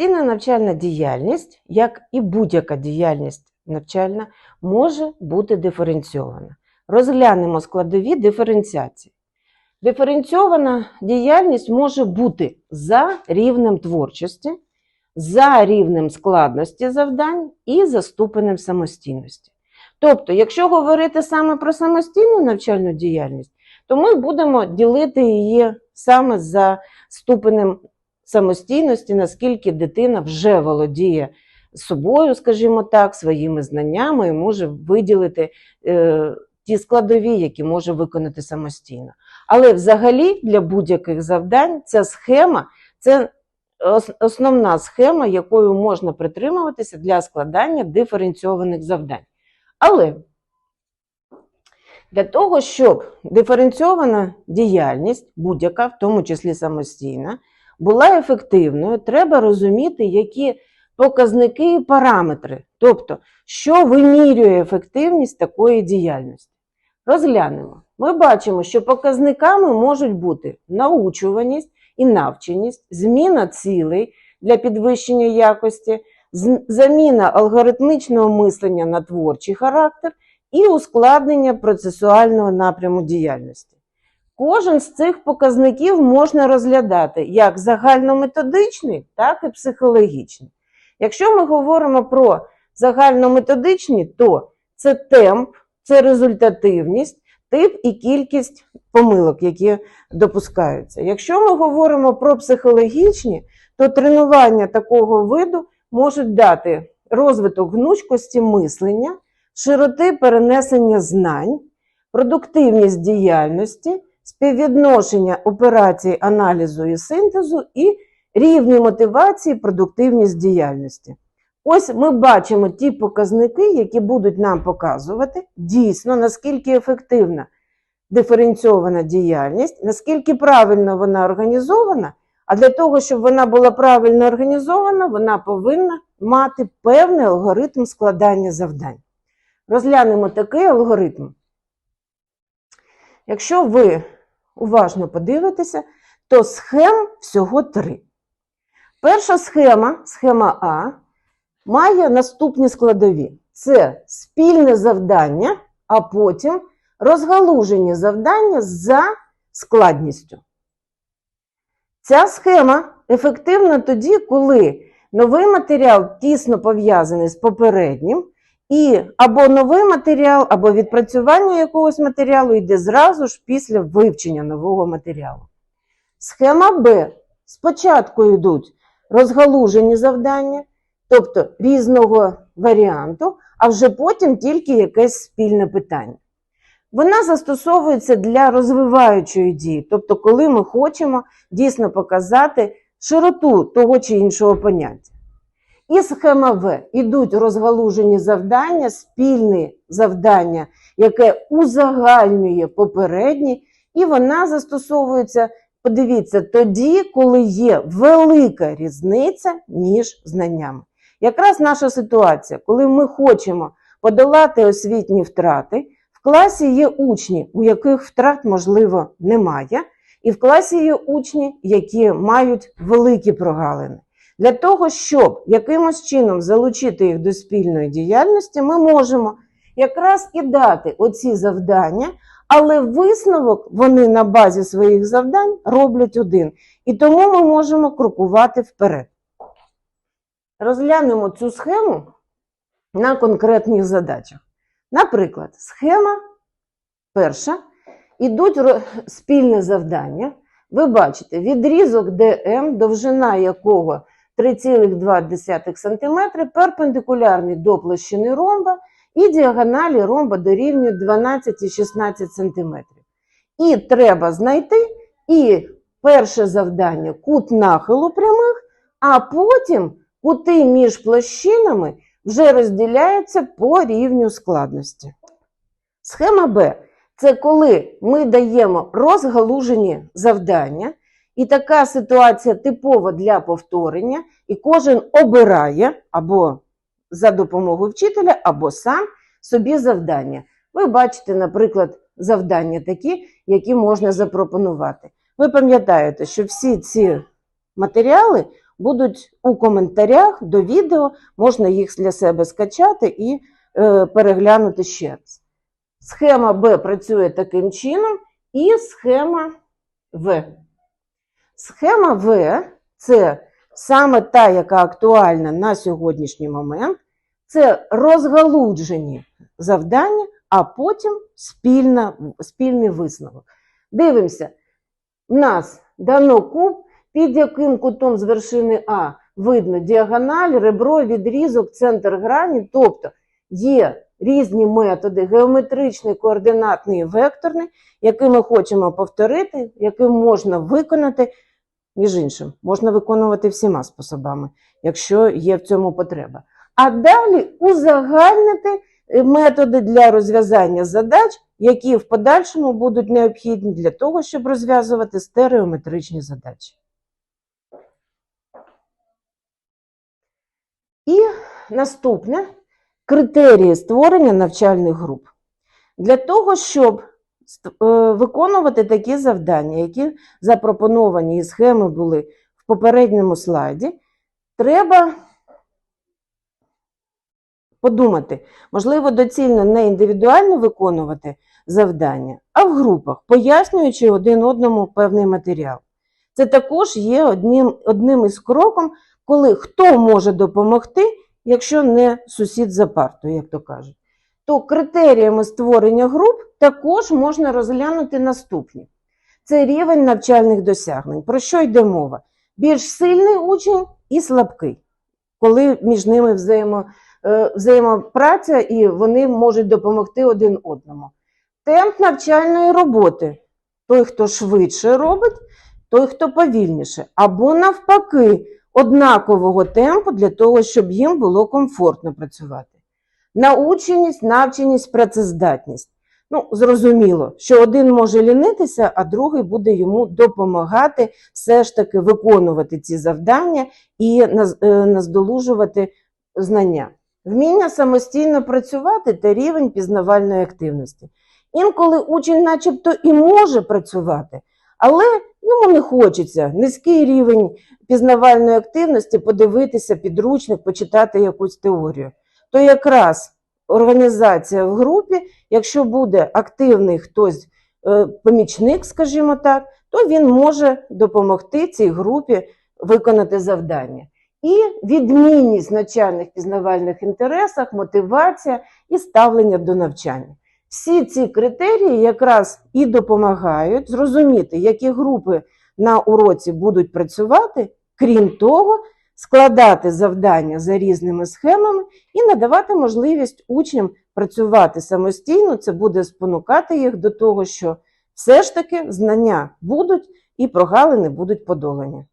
Самостійна навчальна діяльність, як і будь-яка діяльність навчальна, може бути диференційована. Розглянемо складові диференціації. Диференційована діяльність може бути за рівнем творчості, за рівнем складності завдань і за ступенем самостійності. Тобто, якщо говорити саме про самостійну навчальну діяльність, то ми будемо ділити її саме за ступенем самостійності, наскільки дитина вже володіє собою, скажімо так, своїми знаннями і може виділити е, ті складові, які може виконати самостійно. Але взагалі для будь-яких завдань ця схема це основна схема, якою можна притримуватися для складання диференційованих завдань. Але для того, щоб диференційована діяльність, будь-яка, в тому числі самостійна, була ефективною, треба розуміти, які показники і параметри, тобто, що вимірює ефективність такої діяльності. Розглянемо. Ми бачимо, що показниками можуть бути научуваність і навченість, зміна цілей для підвищення якості, заміна алгоритмічного мислення на творчий характер і ускладнення процесуального напряму діяльності. Кожен з цих показників можна розглядати як загальнометодичний, так і психологічний. Якщо ми говоримо про загальнометодичні, то це темп, це результативність, тип і кількість помилок, які допускаються. Якщо ми говоримо про психологічні, то тренування такого виду можуть дати розвиток гнучкості мислення, широти перенесення знань, продуктивність діяльності, співвідношення операцій аналізу і синтезу і рівні мотивації, продуктивність діяльності. Ось ми бачимо ті показники, які будуть нам показувати дійсно, наскільки ефективна диференційована діяльність, наскільки правильно вона організована. А для того, щоб вона була правильно організована, вона повинна мати певний алгоритм складання завдань. Розглянемо такий алгоритм. Якщо ви уважно подивитеся, то схем всього три. Перша схема, схема А, має наступні складові: це спільне завдання, а потім розгалужені завдання за складністю. Ця схема ефективна тоді, коли новий матеріал тісно пов'язаний з попереднім, і або новий матеріал, або відпрацювання якогось матеріалу йде зразу ж після вивчення нового матеріалу. Схема Б. Спочатку йдуть розгалужені завдання, тобто різного варіанту, а вже потім тільки якесь спільне питання. Вона застосовується для розвиваючої дії, тобто, коли ми хочемо дійсно показати широту того чи іншого поняття. І схема В ідуть розгалужені завдання, спільне завдання, яке узагальнює попередні, і вона застосовується, подивіться, тоді, коли є велика різниця між знаннями. Якраз наша ситуація, коли ми хочемо подолати освітні втрати, в класі є учні, у яких втрат, можливо, немає, і в класі є учні, які мають великі прогалини. Для того, щоб якимось чином залучити їх до спільної діяльності, ми можемо якраз і дати оці завдання, але висновок вони на базі своїх завдань роблять один. І тому ми можемо крокувати вперед. Розглянемо цю схему на конкретних задачах. Наприклад, схема перша. Ідуть спільне завдання. Ви бачите, відрізок ДМ, довжина якого 3,2 см, перпендикулярний до площини ромба, і діагоналі ромба дорівнюють 12 16 см. І треба знайти і перше завдання кут нахилу прямих, а потім кути між площинами вже розділяються по рівню складності. Схема Б це коли ми даємо розгалужені завдання, і така ситуація типова для повторення, і кожен обирає або за допомогою вчителя, або сам собі завдання. Ви бачите, наприклад, завдання такі, які можна запропонувати. Ви пам'ятаєте, що всі ці матеріали будуть у коментарях до відео, можна їх для себе скачати і е, переглянути ще раз. Схема Б працює таким чином, і схема В. Схема В це саме та, яка актуальна на сьогоднішній момент. Це розгалуджені завдання, а потім спільна, спільний висновок. Дивимося, у нас дано куб, під яким кутом з вершини А видно діагональ, ребро, відрізок, центр грані, тобто є різні методи геометричний, координатний і векторний, які ми хочемо повторити, які можна виконати. Між іншим, можна виконувати всіма способами, якщо є в цьому потреба. А далі узагальнити е, методи для розв'язання задач, які в подальшому будуть необхідні для того, щоб розв'язувати стереометричні задачі. І наступне критерії створення навчальних груп. Для того, щоб виконувати такі завдання, які запропоновані і схеми були в попередньому слайді, треба подумати, можливо, доцільно не індивідуально виконувати завдання, а в групах, пояснюючи один одному певний матеріал. Це також є одним, одним із кроком, коли хто може допомогти, якщо не сусід за партою, як то кажуть. То критеріями створення груп також можна розглянути наступні. Це рівень навчальних досягнень. Про що йде мова? Більш сильний учень і слабкий, коли між ними взаємо, е, взаємопраця і вони можуть допомогти один одному. Темп навчальної роботи. Той, хто швидше робить, той, хто повільніше. Або навпаки, однакового темпу для того, щоб їм було комфортно працювати. Наученість, навченість, працездатність. Ну, зрозуміло, що один може лінитися, а другий буде йому допомагати все ж таки виконувати ці завдання і е, наздолужувати знання. Вміння самостійно працювати та рівень пізнавальної активності. Інколи учень, начебто, і може працювати, але йому не хочеться низький рівень пізнавальної активності, подивитися підручник, почитати якусь теорію. То якраз організація в групі, якщо буде активний хтось е, помічник, скажімо так, то він може допомогти цій групі виконати завдання. І відмінність навчальних пізнавальних інтересах, мотивація і ставлення до навчання. Всі ці критерії якраз і допомагають зрозуміти, які групи на уроці будуть працювати, крім того, складати завдання за різними схемами і надавати можливість учням працювати самостійно. Це буде спонукати їх до того, що все ж таки знання будуть і прогалини будуть подолані.